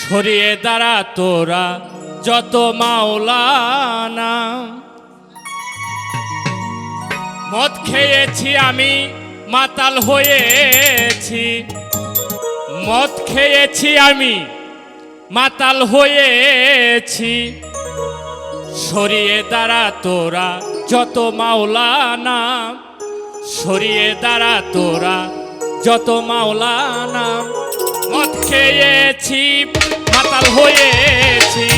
সরিয়ে দাঁড়া তোরা যত মাওলানা। মদ খেয়েছি আমি, মাতাল হয়েছি। মদ খেয়েছি আমি, মাতাল হয়েছি। সরিয়ে দাঁড়া তোরা যত মাওলানা। সরিয়ে দাঁড়া তোরা যত মাওলানা মদ খেয়েছি, মাতাল হয়েছি।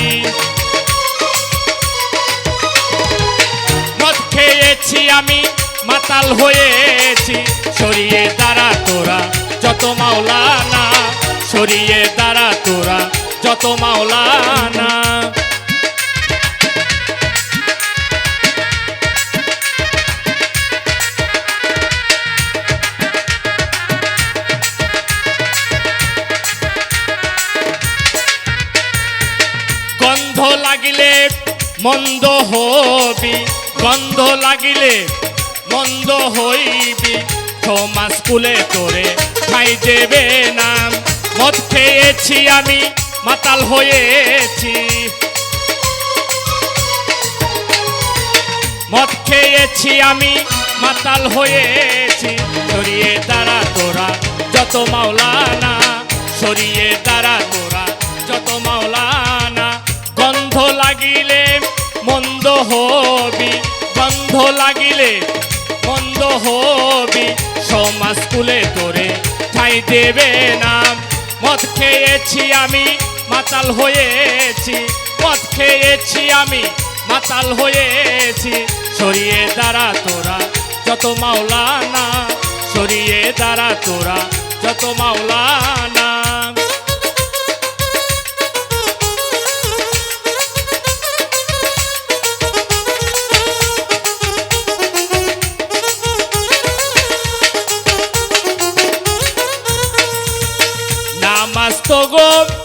মদ খেয়েছি আমি, মাতাল হয়েছি। সরিয়ে দাঁড়া তোরা, যত মাওলানা। সরিয়ে দাঁড়া তোরা, যত মাওলানা। গন্ধ লাগিলে মন্দ হবি, গন্ধ লাগিলে মন্দ হইবি। সমাজ কুলে তোরে খাই দেবে নাম, মদ খেয়েছি আমি, মাতাল হয়েছি। মদ খেয়েছি আমি, মাতাল হয়েছি। সরিয়ে তারা তোরা, যত মাওলানা, সরিয়ে তারা তোরা। হবি। সমাজ স্কুলে তোরে ঠাই দেবে নাম মদ খেয়েছি আমি, মাতাল হয়েছি। মদ খেয়েছি আমি, মাতাল হয়েছি। সরিয়ে দাঁড়া তোরা, যত মাওলানা। সরিয়ে দাঁড়া তোরা, যত মাওলানা। নামাজ তো গো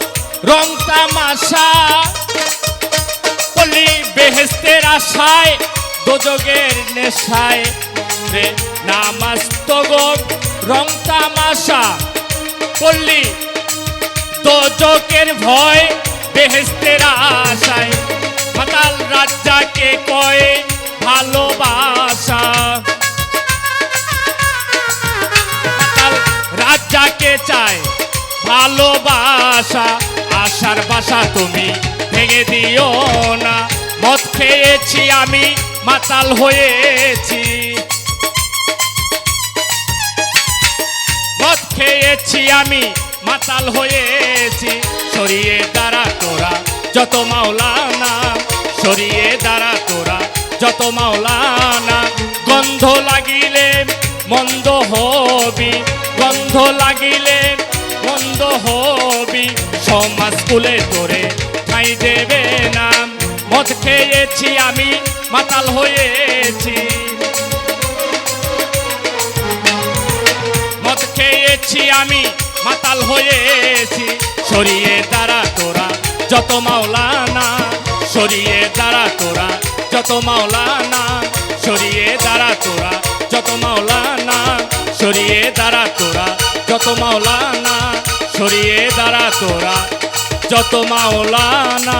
রং তামাশা বলি বেহেস্তের আশায়, দোজগের নেশায়, রে নামাজ তো গো রং তামাশা বললি দোজকের ভয়, বেহেস্তের আশায়। মাতাল রাজ্জাকে কয় ভালোবাসা। ভালোবাসা, আশার বাসা তুমি ভেঙে দিও না। মদ খেয়েছি আমি, মাতাল হয়েছি। মদ খেয়েছি আমি, মাতাল হয়েছি। সরিয়ে দাঁড়া তোরা, যত মাওলানা। সরিয়ে দাঁড়া তোরা, যত মাওলানা। গন্ধ লাগিলে মন্দ হবি, গন্ধ লাগিলে মন্দ হবি। সমাজ কুলে তোরে ঠাই দেবে না মদ খেয়েছি আমি, মাতাল হয়েছি। মদ খেয়েছি আমি, মাতাল হয়েছি। সরিয়ে দাঁড়া তোরা, যত মাওলানা। সরিয়ে দাঁড়া তোরা, যত মাওলানা। সরিয়ে দাঁড়া তোরা, যত মাওলানা। সরিয়ে দাঁড়া তোরা, যত মাওলানা। সরিয়ে দাঁড়া তোরা যত মাওলানা